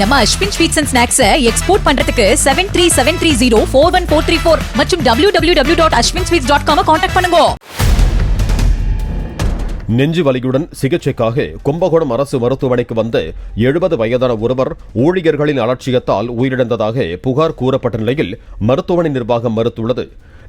நம்ம Ashwin sweets and ஸ்நாக்ஸை export பண்றதுக்கு seven three seven three zero four one four three four மற்றும் W W W dot Ashwin sweets dot com contact பண்ணுங்க. நெஞ்சு வலியுடன் சிகிச்சைக்காக கும்பகோணம் அரசு மருத்துவமனைக்கு வந்த எழுபது வயதான ஒருவர் ஊழியர்களின் அலட்சியத்தால் உயிரிழந்ததாக புகார் கூறப்பட்ட நிலையில் மருத்துவமனை நிர்வாகம் மறுத்துள்ளது.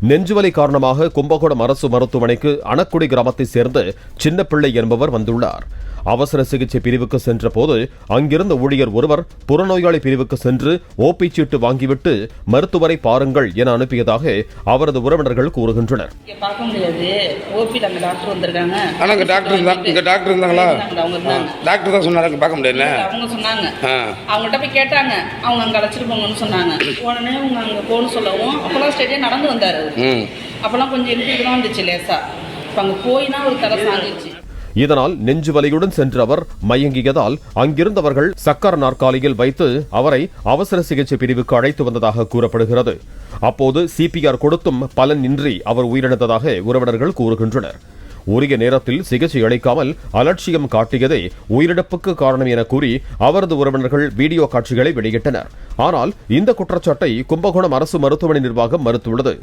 நெஞ்சுவலி காரணமாக கும்பகோணம் அரசு மருத்துவமனைக்கு அணக்குடி கிராமத்தைச் சேர்ந்த சின்னப்பிள்ளை என்பவர் வந்துள்ளார். அவசர சிகிச்சை பிரிவுக்கு சென்ற போது அங்கிருந்த ஊழியர் ஒருவர் புறநோயாளி பிரிவுக்கு சென்று ஓபி சீட்டு வாங்கிவிட்டு மருத்துவரை பாருங்கள் என அனுப்பியதாக அவரது உறவினர்கள் கூறுகின்றனர். பார்க்க முடியாது. ஓபியில் அங்கே டாக்டர் வந்திருக்காங்க. ஆனால் இங்கே டாக்டர் இருந்தா இங்கே டாக்டர் இருந்தாங்களா? இருந்தாங்க, அவங்க இருந்தாங்க. டாக்டர் தான் சொன்னாங்க பார்க்க முடியல. அவங்க சொன்னாங்க. ஆ. அவங்ககிட்ட போய் கேட்டாங்க. அவங்க அங்கே அழைச்சிட்டு போங்கன்னு சொன்னாங்க. உடனே அவங்க அங்கே போகணும்னு சொல்லவும் அப்போல்லாம் ஸ்டேடியாக நடந்து வந்தார் அப்போல்லாம் கொஞ்சம் எழுப்பிட்டு தான் வந்துச்சு லேசா. இப்போ அங்கே போய் தான் ஒரு தலை சாஞ்சிச்சு. இதனால் நெஞ்சு வலியுடன் சென்ற அவர் மயங்கியதால் அங்கிருந்தவர்கள் சக்கர நாற்காலியில் வைத்து அவரை அவசர சிகிச்சை பிரிவுக்கு அழைத்து வந்ததாக கூறப்படுகிறது. அப்போது சிபிஆர் கொடுத்தும் பலனின்றி அவர் உயிரிழந்ததாக உறவினர்கள் கூறுகின்றனர். உரிய நேரத்தில் சிகிச்சை அளிக்காமல் அலட்சியம் காட்டியதே உயிரிழப்புக்கு காரணம் என கூறி அவரது உறவினர்கள் வீடியோ காட்சிகளை வெளியிட்டனர். ஆனால் இந்த குற்றச்சாட்டை கும்பகோணம் அரசு மருத்துவமனை நிர்வாகம் மறுத்துள்ளது.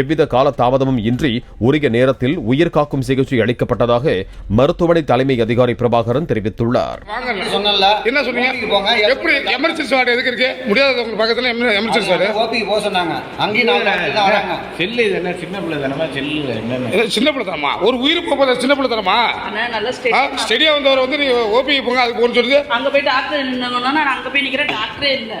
எவ்வித கால தாமதமும் இன்றி உரிய நேரத்தில் உயிர் காக்கும் சிகிச்சை அளிக்கப்பட்டதாக மருத்துவமனை தலைமை அதிகாரி பிரபாகரன் தெரிவித்துள்ளார். என்ன சொன்னீங்க? எப்படி எமர்ஜென்சி வார்டு எதுக்கு இருக்கு? முடியாதவங்க பக்கத்தில் எமர்ஜென்சி வார்டு ஓபிக்கு போக சொன்னாங்க. அங்கேயும் நாலு டாக்டர் தான் வராங்க. செல்லு இது என்ன சின்ன பிள்ளை தானமா செல்லு என்னன்னு? ஏதோ சின்ன பிள்ளை தரமா ஒரு உயிர் சின்ன பிள்ளை தரமா ஆனால் நல்ல ஆ ஸ்டேட் ஸ்டெடியாக வந்தவர் வந்து நீ ஓபி போங்க அதுக்கு போகணும்னு சொல்லுது. அங்கே போய் டாக்டர் நின்னாங்கன்னா நான் அங்கே போய் நிற்கிறேன் டாக்டரே இல்லை.